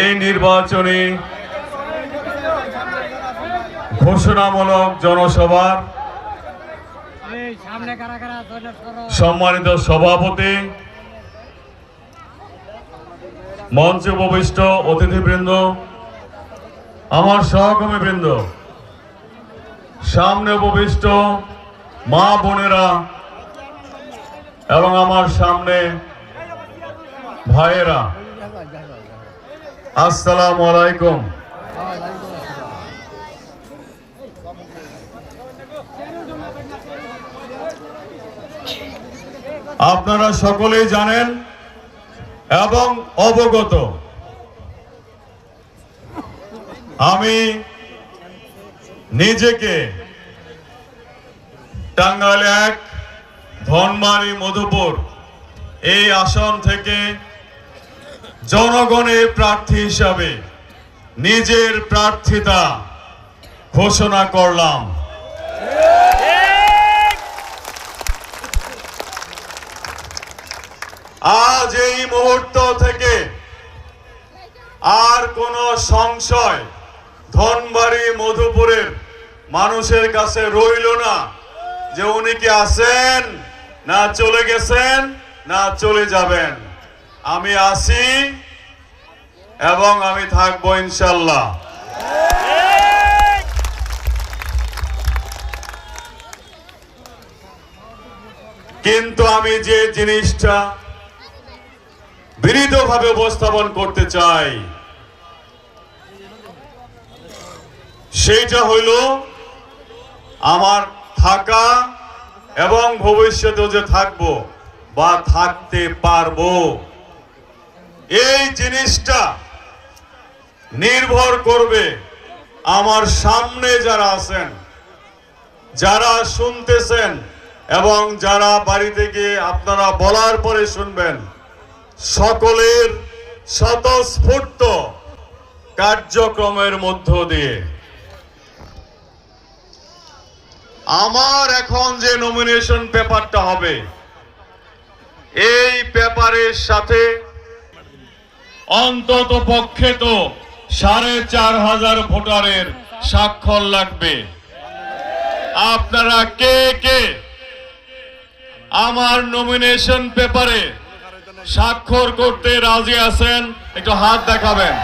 এই নির্বাচনী ঘোষণামূলক জনসভার সম্মানিত সভাপতি মঞ্চে উপবিষ্ট অতিথিবৃন্দ, আমার সহকর্মীবৃন্দ, সামনে উপবিষ্ট মা বোনেরা এবং আমার সামনে ভাইয়েরা। আসসালামু আলাইকুম। আপনারা সকলেই জানেন এবং অবগত আমি নিজেকে টাঙ্গাইল এক ধনমারি মধুপুর এই আসন থেকে জনগণের প্রার্থী হিসাবে নিজের প্রার্থিতা ঘোষণা করলাম। আজ এই মুহূর্ত থেকে আর কোন সংশয়, ধনবাড়ি মধুপুরের মানুষের কাছে রইল না যে উনি কি আছেন, না চলে গেছেন, না চলে যাবেন। আমি আসি এবং আমি থাকব ইনশাল্লাহ। কিন্তু আমি যে জিনিসটা বিনীতভাবে উপস্থাপন করতে চাই, সেইটা হইল আমার থাকা এবং ভবিষ্যতেও যে থাকব বা থাকতে পারব। এই জিনিসটা নির্ভর করবে আমার সামনে যারা আছেন, যারা শুনতেছেন এবং যারা বাড়ি থেকে আপনারা বলার পরে শুনবেন, সকলের স্বতঃস্ফূর্ত কার্যক্রমের মধ্য দিয়ে। আমার এখন যে নমিনেশন পেপারটা হবে, এই পেপারের সাথে অন্তত পক্ষে তো সাড়ে চার হাজার ভোটারের স্বাক্ষর লাগবে। আপনারা কে কে আমার নমিনেশন পেপারে স্বাক্ষর করতে রাজি আছেন, একটু হাত দেখাবেন।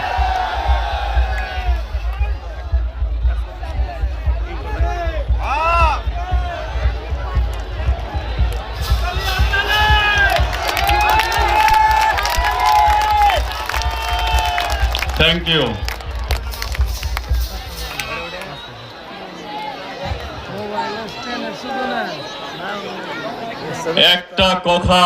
থ্যাংক ইউ একটা কথা